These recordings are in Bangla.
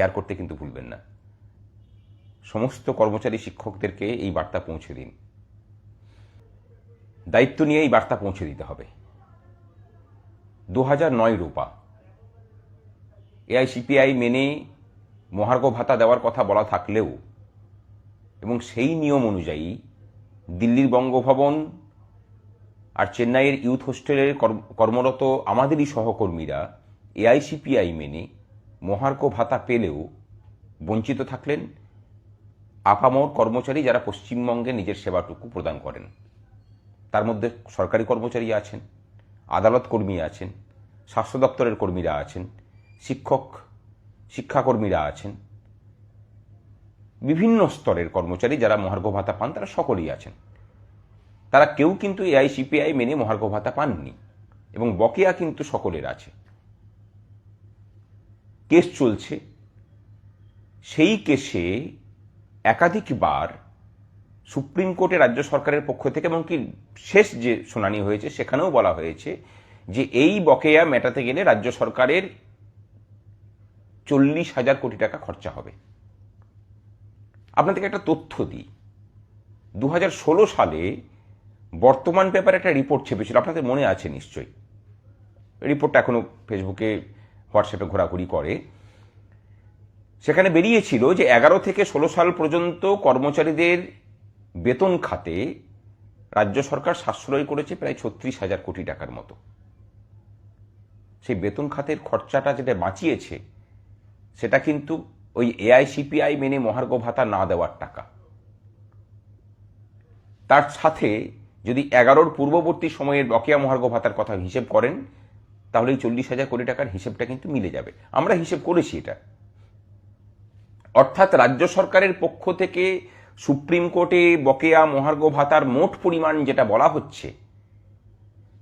শেয়ার করতে কিন্তু ভুলবেন না। সমস্ত কর্মচারী শিক্ষকদেরকে এই বার্তা পৌঁছে দিন। দায়িত্ব নিয়ে এই বার্তা পৌঁছে দিতে হবে। দু হাজার নয় রূপা। এআইসিপিআই মেনে মহার্ঘ ভাতা দেওয়ার কথা বলা থাকলেও এবং সেই নিয়ম অনুযায়ী দিল্লির বঙ্গভবন আর চেন্নাইয়ের ইউথ হোস্টেলের কর্ম- কর্মরত আমাদেরই সহকর্মীরা এআইসিপিআই মেনে মহার্ঘ ভাতা পেলেও বঞ্চিত থাকলেন আপামর কর্মচারী যারা পশ্চিমবঙ্গে নিজের সেবাটুকু প্রদান করেন। তার মধ্যে সরকারি কর্মচারী আছেন, আদালত কর্মী আছেন, স্বাস্থ্য দপ্তরের কর্মীরা আছেন, শিক্ষক, শিক্ষাকর্মীরা আছেন। বিভিন্ন স্তরের কর্মচারী যারা মহার্ঘ ভাতা পান, তারা সকলেই আছেন। তারা কেউ কিন্তু এআইসিপিআই মেনে মহার্ঘ ভাতা পাননি এবং বকেয়া কিন্তু সকলের আছে। কেস চলছে। সেই কেসে একাধিকবার সুপ্রিম কোর্টে রাজ্য সরকারের পক্ষ থেকে এবং কি শেষ যে শুনানি হয়েছে, সেখানেও বলা হয়েছে যে এই বকেয়া মেটাতে গেলে রাজ্য সরকারের চল্লিশ হাজার কোটি টাকা খরচা হবে। আপনাদেরকে একটা তথ্য দিই। দু হাজার ষোলো সালে বর্তমান পেপারে একটা রিপোর্ট ছেপেছিল। আপনাদের মনে আছে নিশ্চয়ই। রিপোর্টটা এখনও ফেসবুকে হোয়াটসঅ্যাপে ঘোরাঘুরি করে। সেখানে বেরিয়েছিল যে এগারো থেকে ষোলো সাল পর্যন্ত কর্মচারীদের বেতন খাতে রাজ্য সরকার সাশ্রয় করেছে প্রায় ছত্রিশ হাজার কোটি টাকার মতো। সেই বেতন খাতের খরচাটা যেটা বাঁচিয়েছে, সেটা কিন্তু ওই এআইসিপিআই মেনে মহার্ঘ ভাতা না দেওয়ার টাকা। তার সাথে যদি এগারোর পূর্ববর্তী সময়ের বকেয়া মহার্ঘ ভাতার কথা হিসেব করেন তাহলে এই চল্লিশ হাজার কোটি টাকার হিসেবটা কিন্তু মিলে যাবে। আমরা হিসেব করেছি এটা। অর্থাৎ রাজ্য সরকারের পক্ষ থেকে সুপ্রিম কোর্টে বকেয়া মহার্ঘ ভাতার মোট পরিমাণ যেটা বলা হচ্ছে,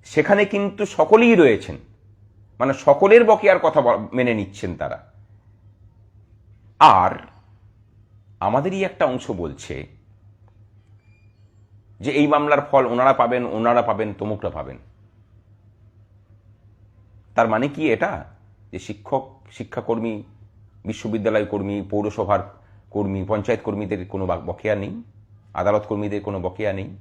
সেখানে কিন্তু সকলেই রয়েছেন। মানে সকলের বকেয়ার কথা মেনে নিচ্ছেন তারা। আর আমাদেরই একটা অংশ বলছে যে এই মামলার ফল ওনারা পাবেন ওনারা পাবেন, তমুকরা পাবেন। তার মানে কি এটা? যে শিক্ষক, শিক্ষাকর্মী, বিশ্ববিদ্যালয় কর্মী, পৌরসভার কর্মী, পঞ্চায়েত কর্মীদের কোনো বকেয়া নেই, আদালত কর্মীদের কোনো বকেয়া নেই।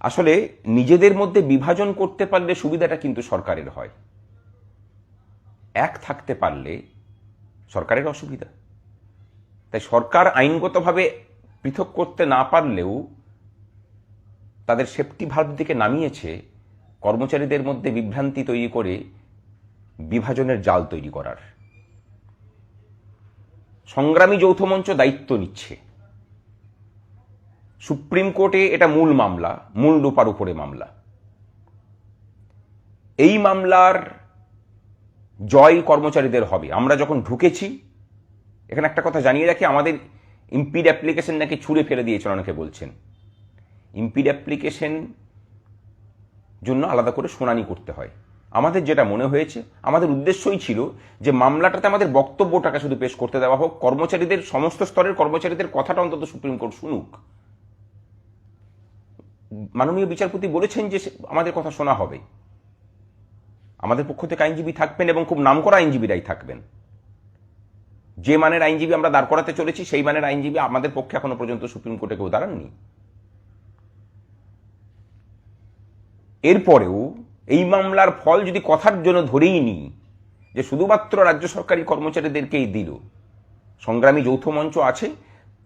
আসলে নিজেদের মধ্যে বিভাজন করতে পারলে সুবিধাটা কিন্তু সরকারের হয়। এক থাকতে পারলে সরকারের অসুবিধা। তাই সরকার আইনগতভাবে পৃথক করতে না পারলেও তাদের সেফটি ভাল্ব দিকে নামিয়েছে কর্মচারীদের মধ্যে বিভ্রান্তি তৈরি করে বিভাজনের জাল তৈরি করার। সংগ্রামী যৌথ মঞ্চ দায়িত্ব নিচ্ছে। সুপ্রিম কোর্টে এটা মূল মামলা, মূল রূপার উপরে মামলা। এই মামলার জয় কর্মচারীদের হবে। আমরা যখন ঢুকেছি, এখানে একটা কথা জানিয়ে রাখি, আমাদের ইম্পিড অ্যাপ্লিকেশন নাকি ছুঁড়ে ফেলে দিয়েছেন অনেকে বলছেন। ইম্পিড অ্যাপ্লিকেশন জন্য আলাদা করে শুনানি করতে হয়। আমাদের যেটা মনে হয়েছে, আমাদের উদ্দেশ্যই ছিল যে মামলাটাতে আমাদের বক্তব্যটাকে শুধু পেশ করতে দেওয়া হোক, কর্মচারীদের, সমস্ত স্তরের কর্মচারীদের কথাটা অন্তত সুপ্রিম কোর্ট শুনুক। মাননীয় বিচারপতি বলেছেন যে আমাদের কথা শোনা হবে। আমাদের পক্ষ থেকে আইনজীবী থাকবেন এবং খুব নামকরা আইনজীবীরাই থাকবেন। যে মানের আইনজীবী আমরা দাঁড় করাতে চলেছি, সেই মানের আইনজীবী আমাদের পক্ষে এখনও পর্যন্ত সুপ্রিম কোর্টে কেউ দাঁড়াননি। এরপরেও এই মামলার ফল যদি কথার জন্য ধরেই নিই যে শুধুমাত্র রাজ্য সরকারি কর্মচারীদেরকেই দিল, সংগ্রামী যৌথ মঞ্চ আছে,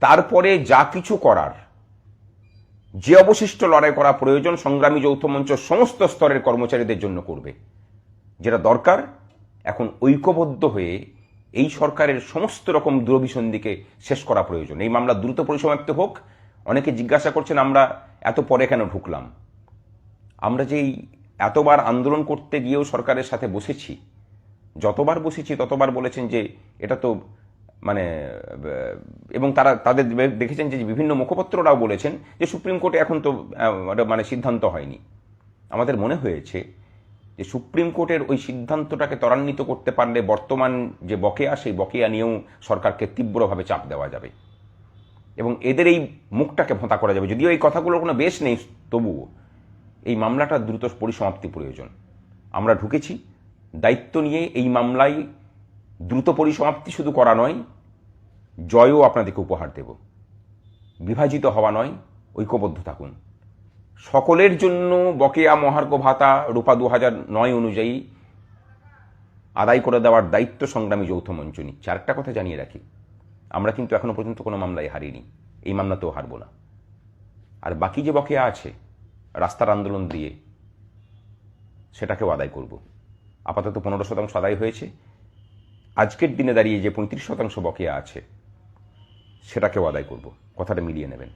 তারপরে যা কিছু করার, যে অবশিষ্ট লড়াই করা প্রয়োজন সংগ্রামী যৌথ মঞ্চ সমস্ত স্তরের কর্মচারীদের জন্য করবে। যেটা দরকার, এখন ঐক্যবদ্ধ হয়ে এই সরকারের সমস্ত রকম দুরভিসন্ধিকে শেষ করা প্রয়োজন। এই মামলা দ্রুত পরিসমাপ্ত হোক। অনেকে জিজ্ঞাসা করছেন, আমরা এত পরে কেন ঢুকলাম? আমরা যেই এতবার আন্দোলন করতে গিয়েও সরকারের সাথে বসেছি, যতবার বসেছি ততবার বলেছেন যে এটা তো মানে এবং তারা তাদের দেখেছেন যে বিভিন্ন মুখপত্ররাও বলেছেন যে সুপ্রিম কোর্টে এখন তো মানে সিদ্ধান্ত হয়নি। আমাদের মনে হয়েছে যে সুপ্রিম কোর্টের ওই সিদ্ধান্তটাকে ত্বরান্বিত করতে পারলে বর্তমান যে বকেয়া, সেই বকেয়া নিয়েও সরকারকে তীব্রভাবে চাপ দেওয়া যাবে। এবং এদের এই মুখটাকে ভোঁতা করা যাবে। যদিও এই কথাগুলোর কোনো বেশ নেই, তবুও। এই মামলাটা দ্রুত পরিসমাপ্তি প্রয়োজন। আমরা ঢুকেছি। দায়িত্ব নিয়ে এই মামলায় দ্রুত পরিসমাপ্তি শুধু করা নয়, জয়ও আপনাদেরকে উপহার দেব। বিভাজিত হওয়া নয়, ঐক্যবদ্ধ থাকুন। সকলের জন্য বকেয়া মহার্ঘ ভাতা রূপা দু নয় অনুযায়ী আদায় করে দেওয়ার দায়িত্ব সংগ্রামী যৌথ মঞ্চ নিচ্ছে। আরেকটা কথা জানিয়ে রাখি, আমরা কিন্তু এখনও পর্যন্ত কোনো মামলায় হারিনি। এই মামলাতেও হারব না। আর বাকি যে বকেয়া আছে রাস্তার আন্দোলন দিয়ে সেটাকেও আদায় করব। আপাতত পনেরো শতাংশ আদায় হয়েছে। আজকের দিনে দাঁড়িয়ে যে পঁয়ত্রিশ শতাংশ বকেয়া আছে, সেটাকেও আদায় করব। কথাটা মিলিয়ে নেবেন।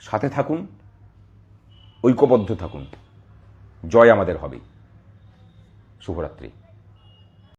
সাথে থাকুন, ঐক্যবদ্ধ থাকুন। জয় আমাদের হবে। শুভরাত্রি।